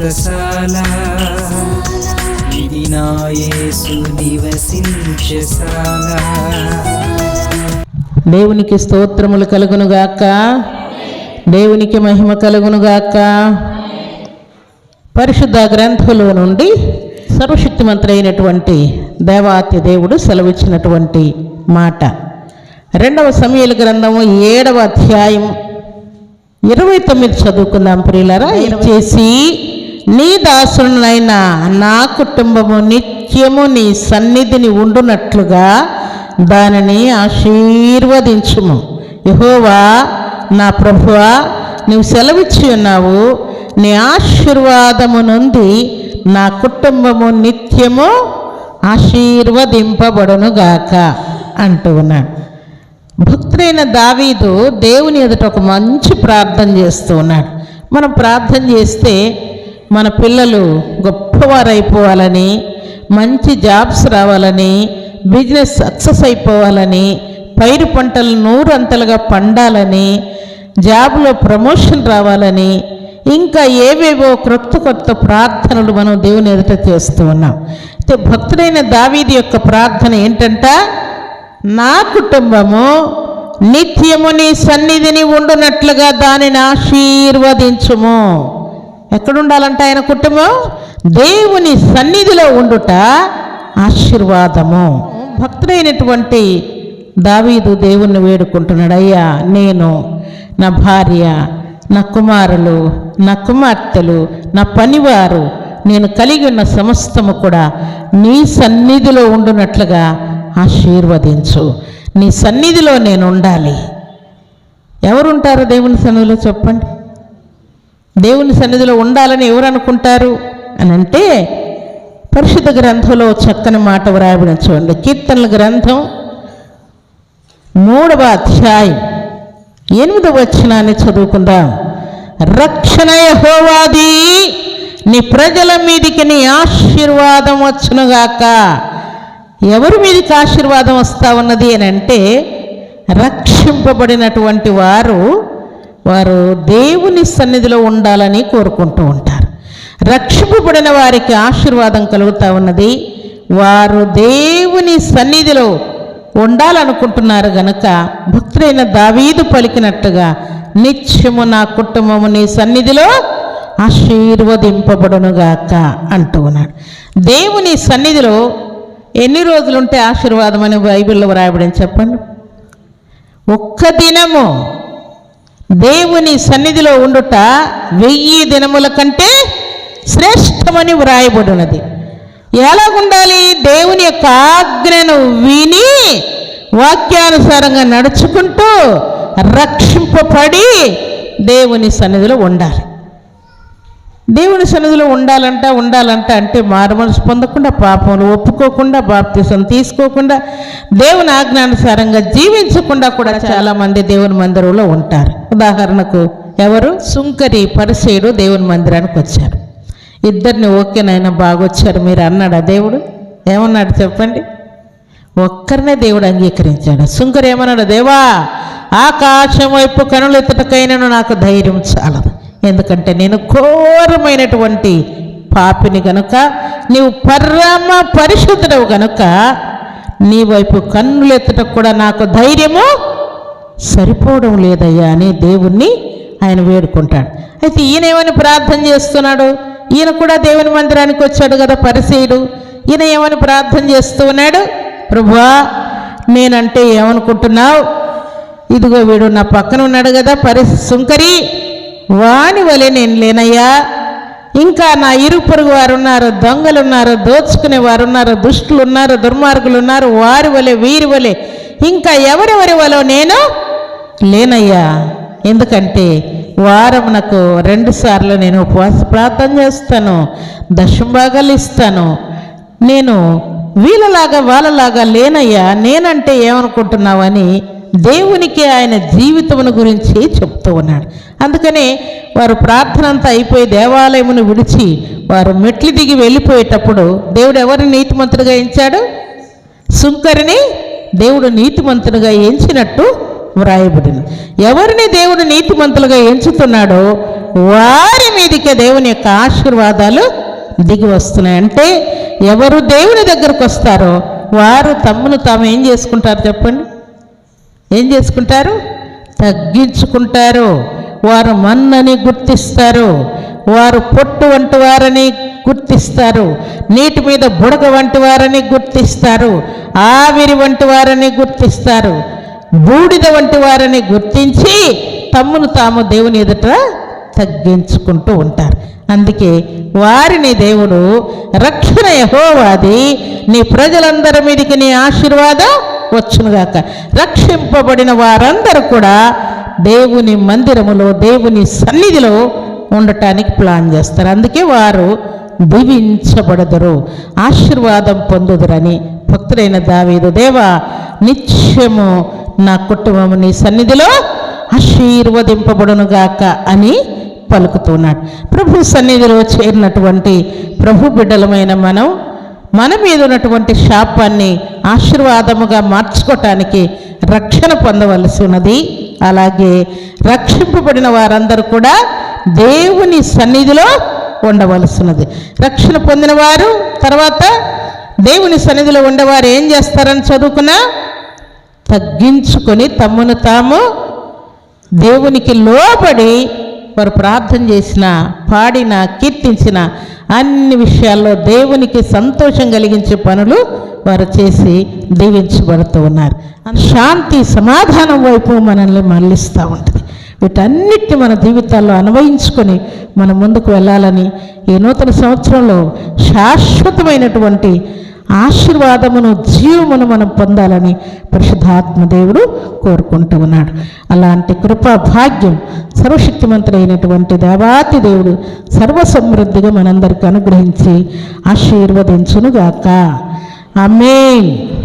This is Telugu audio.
వ్రతశాల ఇది నా యేసు నివసించశాల దేవునికి స్తోత్రములు కలుగునుగాక. దేవునికి మహిమ కలుగునుగాక. పరిశుద్ధ గ్రంథంలో నుండి సర్వశక్తిమంతుడైనటువంటి దేవాతి దేవుడు సెలవిచ్చినటువంటి మాట. రెండవ సమయల గ్రంథము ఏడవ అధ్యాయం. ఇరవై తొమ్మిది చదువుకుందాం ప్రియులరా. చేసి నీ దాసునైన నా కుటుంబము నిత్యము నీ సన్నిధిని ఉండునట్లుగా దానిని ఆశీర్వదించుము. యహోవా నా ప్రభువా నీవు సెలవిచ్చి ఉన్నావు. నీ ఆశీర్వాదము నుండి నా కుటుంబము నిత్యము ఆశీర్వదింపబడునుగాక అంటూ ఉన్నాడు. భక్తుడైన దావీదు దేవుని ఎదుట ఒక మంచి ప్రార్థన చేస్తూ ఉన్నాడు. మనం ప్రార్థన చేస్తే మన పిల్లలు గొప్పవారైపోవాలని మంచి జాబ్స్ రావాలని బిజినెస్ సక్సెస్ అయిపోవాలని పైరు పంటలు నూరంతలుగా పండాలని జాబ్లో ప్రమోషన్ రావాలని ఇంకా ఏవేవో క్రొత్త కొత్త ప్రార్థనలు మనం దేవుని ఎదుట చేస్తూ ఉన్నాం. అయితే భక్తుడైన దావీది యొక్క ప్రార్థన ఏంటంట? నా కుటుంబము నిత్యము నీ సన్నిధిని ఉండునట్లుగా దానిని ఆశీర్వదించుము. ఎక్కడుండాలంట ఆయన కుటుంబం? దేవుని సన్నిధిలో ఉండుట ఆశీర్వాదము. భక్తుడైనటువంటి దావీదు దేవుణ్ణి వేడుకుంటున్నాడు అయ్యా నేను నా భార్య నా కుమారులు నా కుమార్తెలు నా పనివారు నేను కలిగి ఉన్న సమస్తము కూడా నీ సన్నిధిలో ఉండునట్లుగా ఆశీర్వదించు. నీ సన్నిధిలో నేను ఉండాలి. ఎవరుంటారు దేవుని సన్నిధిలో? చెప్పండి. దేవుని సన్నిధిలో ఉండాలని ఎవరు అనుకుంటారు? అని అంటే పరిశుద్ధ గ్రంథంలో చక్కని మాట వ్రాయబడిన చూడండి. కీర్తనల గ్రంథం మూడవ అధ్యాయం ఎనిమిదవ వచనాన్ని చదువుకుందాం. రక్షణ యహోవాది నీ ప్రజల మీదికి నీ ఆశీర్వాదం వచ్చునుగాక. ఎవరి మీదకి ఆశీర్వాదం వస్తా ఉన్నది అని అంటే రక్షింపబడినటువంటి వారు వారు దేవుని సన్నిధిలో ఉండాలని కోరుకుంటూ ఉంటారు. రక్షింపబడిన వారికి ఆశీర్వాదం కలుగుతూ ఉన్నది. వారు దేవుని సన్నిధిలో ఉండాలనుకుంటున్నారు గనుక భక్తుడైన దావీదు పలికినట్టుగా నిత్యము నా కుటుంబము నీ సన్నిధిలో ఆశీర్వదింపబడునుగాక అంటూ ఉన్నాడు. దేవుని సన్నిధిలో ఎన్ని రోజులుంటే ఆశీర్వాదం అని బైబిల్లో వ్రాయబడింది చెప్పండి? ఒక్క దినము దేవుని సన్నిధిలో ఉండుట వెయ్యి దినముల కంటే శ్రేష్టమని వ్రాయబడినది. ఎలాగుండాలి? దేవుని యొక్క ఆజ్ఞను విని వాక్యానుసారంగా నడుచుకుంటూ రక్షింపబడి దేవుని సన్నిధిలో ఉండాలి. దేవుని సన్నిధిలో ఉండాలంట ఉండాలంట అంటే మారుమనసు పొందకుండా పాపములు ఒప్పుకోకుండా బాప్తిసం తీసుకోకుండా దేవుని ఆజ్ఞానుసారంగా జీవించకుండా కూడా చాలామంది దేవుని మందిరంలో ఉంటారు. ఉదాహరణకు ఎవరు? సుంకరి పరిసేయుడు దేవుని మందిరానికి వచ్చారు. ఇద్దరిని ఓకేనైనా బాగొచ్చారు మీరు అన్నాడా దేవుడు? ఏమన్నాడు చెప్పండి? ఒక్కరినే దేవుడు అంగీకరించాడు. సుంకరి ఏమన్నాడు? దేవా ఆకాశం వైపు కనులు ఎత్తుటకైనను నాకు ధైర్యం చాలదు. ఎందుకంటే నేను ఘోరమైనటువంటి పాపిని గనుక నీవు పరమ పరిశుద్ధుడవు గనుక నీ వైపు కన్నులెత్తటకు కూడా నాకు ధైర్యము సరిపోవడం లేదయ్యా అని దేవుణ్ణి ఆయన వేడుకుంటాడు. అయితే ఈయనేమని ప్రార్థన చేస్తున్నాడు? ఈయన కూడా దేవుని మందిరానికి వచ్చాడు కదా పరిశీయుడు. ఈయన ఏమని ప్రార్థన చేస్తూ ఉన్నాడు? ప్రభువా నేనంటే ఏమనుకుంటున్నావు? ఇదిగో వీడు నా పక్కన ఉన్నాడు కదా పరి సుంకరి వాని వలె నేను లేనయ్యా. ఇంకా నా ఇరు పొరుగు వారు ఉన్నారు దొంగలు ఉన్నారు దోచుకునే వారు ఉన్నారు దుష్టులు ఉన్నారు దుర్మార్గులు ఉన్నారు వారి వలె వీరి వలె ఇంకా ఎవరెవరి వలో నేను లేనయ్యా. ఎందుకంటే వారమునకు రెండు సార్లు నేను ఉపవాస ప్రార్థన చేస్తాను దశంభాగాలు ఇస్తాను. నేను వీళ్ళలాగా వాళ్ళలాగా లేనయ్యా. నేనంటే ఏమనుకుంటున్నావని దేవునికి ఆయన జీవితమును గురించి చెప్తూ ఉన్నాడు. అందుకనే వారు ప్రార్థన అంతా అయిపోయి దేవాలయమును విడిచి వారు మెట్లు దిగి వెళ్ళిపోయేటప్పుడు దేవుడు ఎవరిని నీతిమంతుడిగా ఎంచాడు? సుంకరిని దేవుడు నీతిమంతుడుగా ఎంచినట్టు వ్రాయబడింది. ఎవరిని దేవుడు నీతిమంతులుగా ఎంచుతున్నాడో వారి మీదకే దేవుని యొక్క ఆశీర్వాదాలు దిగి వస్తున్నాయి. అంటే ఎవరు దేవుని దగ్గరకు వస్తారో వారు తమ్మును తాము ఏం చేసుకుంటారు చెప్పండి? ఏం చేసుకుంటారు? తగ్గించుకుంటారు. వారు మన్నని గుర్తిస్తారు. వారు పొట్టు వంటి వారని గుర్తిస్తారు. నీటి మీద బుడగ వంటి వారని గుర్తిస్తారు. ఆవిరి వంటి వారని గుర్తిస్తారు. బూడిద వంటి వారని గుర్తించి తమ్మును తాము దేవుని ఎదుట తగ్గించుకుంటూ ఉంటారు. అందుకే వారిని దేవుడు రక్షణ యహోవాది నీ ప్రజలందరి మీదకి నీ ఆశీర్వాదం వచ్చునుగాక రక్షింపబడిన వారందరూ కూడా దేవుని మందిరములో దేవుని సన్నిధిలో ఉండటానికి ప్లాన్ చేస్తారు. అందుకే వారు దీవించబడదరు ఆశీర్వాదం పొందుదరని భక్తుడైన దావీదు దేవా నిత్యము నా కుటుంబము నీ సన్నిధిలో ఆశీర్వదింపబడునుగాక అని పలుకుతున్నాడు. ప్రభు సన్నిధిలో చేరినటువంటి ప్రభు బిడ్డలమైన మనం మన మీద ఉన్నటువంటి శాపాన్ని ఆశీర్వాదముగా మార్చుకోవటానికి రక్షణ పొందవలసి ఉన్నది. అలాగే రక్షింపబడిన వారందరూ కూడా దేవుని సన్నిధిలో ఉండవలసి ఉన్నది. రక్షణ పొందిన వారు తర్వాత దేవుని సన్నిధిలో ఉండేవారు ఏం చేస్తారని చదువుకున్నా? తగ్గించుకొని తమ్మును తాము దేవునికి లోబడి వారు ప్రార్థన చేసిన పాడిన కీర్తించిన అన్ని విషయాల్లో దేవునికి సంతోషం కలిగించే పనులు వారు చేసి దీవించబడుతూ ఉన్నారు. శాంతి సమాధానం వైపు మనల్ని మళ్ళిస్తూ ఉంటుంది. వీటన్నిటిని మన జీవితాల్లో అనుభవించుకొని మనం ముందుకు వెళ్ళాలని ఈ నూతన సంవత్సరంలో శాశ్వతమైనటువంటి ఆశీర్వాదమును జీవమును మనం పొందాలని పరిశుద్ధాత్మదేవుడు కోరుకుంటూ ఉన్నాడు. అలాంటి కృపా భాగ్యం సర్వశక్తిమంతుడైనటువంటి దేవాతి దేవుడు సర్వసమృద్ధిగా మనందరికీ అనుగ్రహించి ఆశీర్వదించునుగాక. ఆమెన్.